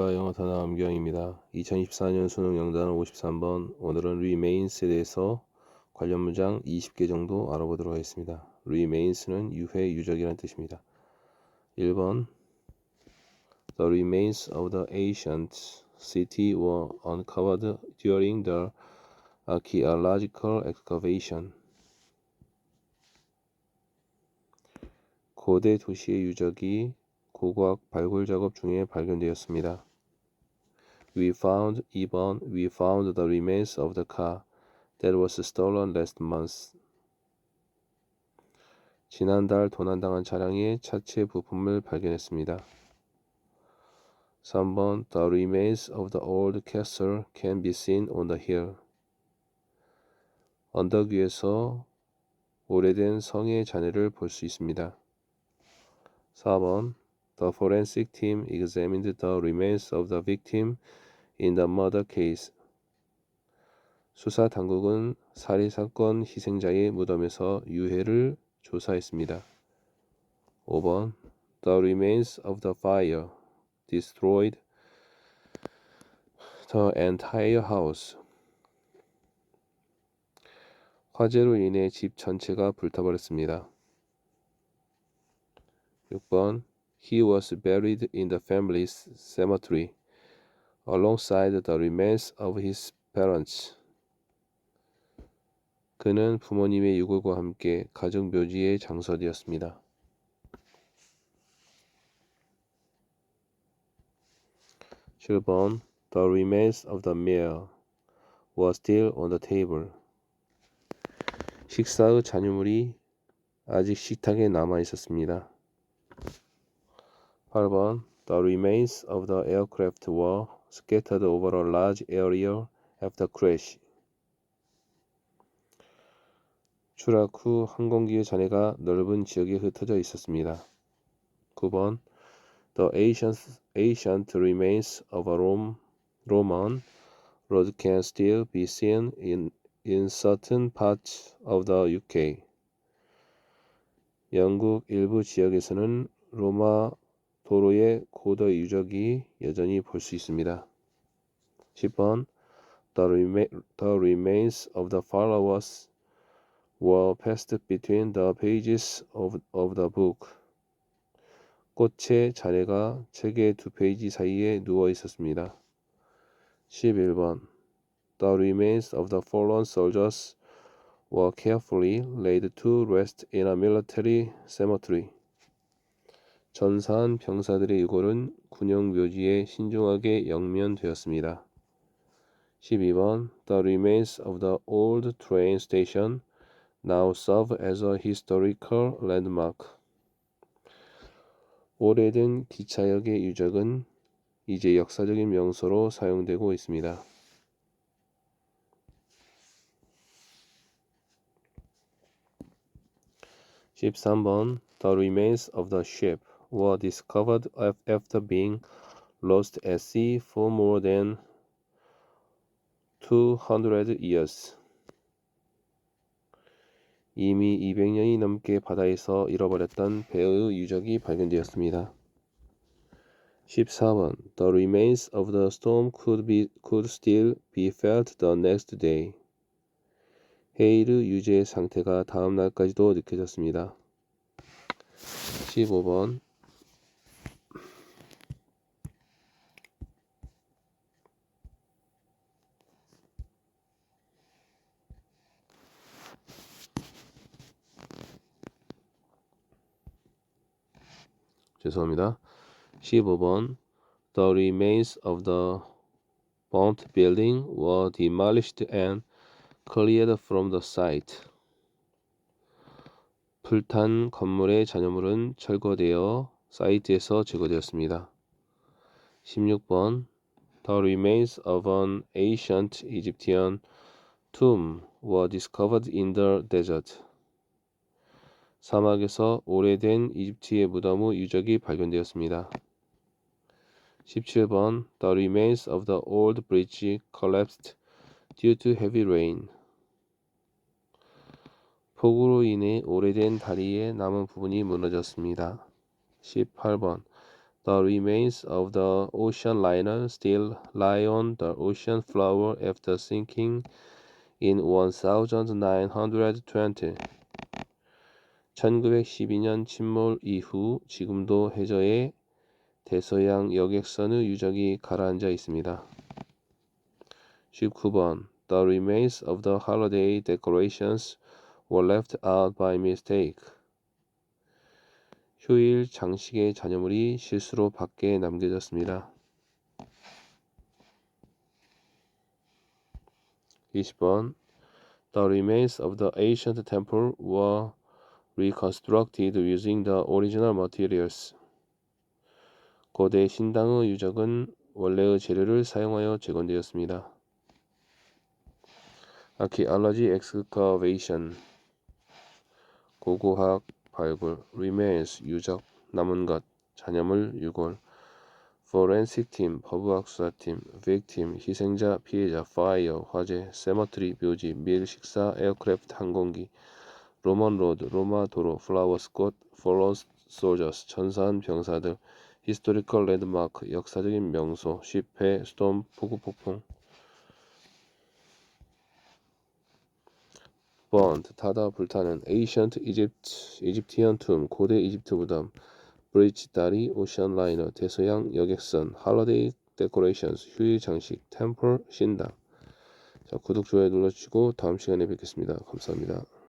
영어 단어 암기형입니다. 2024년 수능 영단어 53번 오늘은 remains에 대해서 관련 문장 20개 정도 알아보도록 하겠습니다. remains는 유해 유적이라는 뜻입니다. 1번 The remains of the ancient city were uncovered during the archaeological excavation. 고대 도시의 유적이 고고학 발굴 작업 중에 발견되었습니다. We found 2번 We found the remains of the car that was stolen last month. 지난달 도난당한 차량의 차체 부품을 발견했습니다. 3번 The remains of the old castle can be seen on the hill. 언덕 위에서 오래된 성의 잔해를 볼 수 있습니다. 4번 The forensic team examined the remains of the victim in the murder case. 수사 당국은 살해 사건 희생자의 무덤에서 유해를 조사했습니다. 5번 The remains of the fire destroyed the entire house. 화재로 인해 집 전체가 불타버렸습니다. 6번 He was buried in the family's cemetery alongside the remains of his parents. 그는 부모님의 유골과 함께 가족 묘지에 장서되었습니다. 7번 The remains of the meal were still on the table. 식사 의 잔유물이 아직 식탁에 남아 있었습니다. 8번 The remains of the aircraft were scattered over a large area after crash. 추락 후 항공기의 잔해가 넓은 지역에 흩어져 있었습니다. 9번 The ancient, ancient remains of a Rome, Roman road can still be seen in, in certain parts of the UK. 영국 일부 지역에서는 로마 도로의 고도 유적이 여전히 볼 수 있습니다. 10번 the, rema the remains of the followers were passed between the pages of, of the book. 꽃의 잔해가 책의 두 페이지 사이에 누워 있었습니다. 11번 The remains of the fallen soldiers were carefully laid to rest in a military cemetery. 전사한 병사들의 유골은 군용 묘지에 신중하게 영면되었습니다. 12번 The remains of the old train station now serve as a historical landmark. 오래된 기차역의 유적은 이제 역사적인 명소로 사용되고 있습니다. 13번 The remains of the ship were discovered after being lost at sea for more than 200 years. 이미 200년이 넘게 바다에서 잃어버렸던 배의 유적이 발견되었습니다. 14번 The remains of the storm could, be, could still be felt the next day. 헤이르 유제의 상태가 다음 날까지도 느껴졌습니다. 15번 죄송합니다. 15번 The remains of the burnt building were demolished and cleared from the site. 불탄 건물의 잔여물은 철거되어 사이트에서 제거되었습니다. 16번 The remains of an ancient Egyptian tomb were discovered in the desert. 사막에서 오래된 이집트의 무덤의 유적이 발견되었습니다. 17번 The remains of the old bridge collapsed due to heavy rain. 폭우로 인해 오래된 다리의 남은 부분이 무너졌습니다. 18번 The remains of the ocean liner still lie on the ocean floor after sinking in 1920. 1912년 침몰 이후 지금도 해저에 대서양 여객선의 유적이 가라앉아 있습니다. 19번 The remains of the holiday decorations were left out by mistake. 휴일 장식의 잔여물이 실수로 밖에 남겨졌습니다. 20번 The remains of the ancient temple were reconstructed using the original materials. 고대 신당의 유적은 원래의 재료를 사용하여 재건되었습니다. Archaeology excavation 고고학 발굴 remains 유적 남은 것 잔여물 유골 forensic team 법의학수사 팀 victim 희생자 피해자 fire 화재 cemetery 묘지 밀 식사 aircraft 항공기 로만 로드 로마 도로 플라워스 꽃 fallen soldiers 전사한 병사들 historical landmark 역사적인 명소 배 storm 폭우 폭풍 burnt 타다 불타는 ancient Egypt Egyptian tomb 고대 이집트 무덤 브리지 다리 오션 라이너 대서양 여객선 holiday decorations 휴일 장식 temple 신당 자 구독 좋아요 눌러주시고 다음 시간에 뵙겠습니다 감사합니다.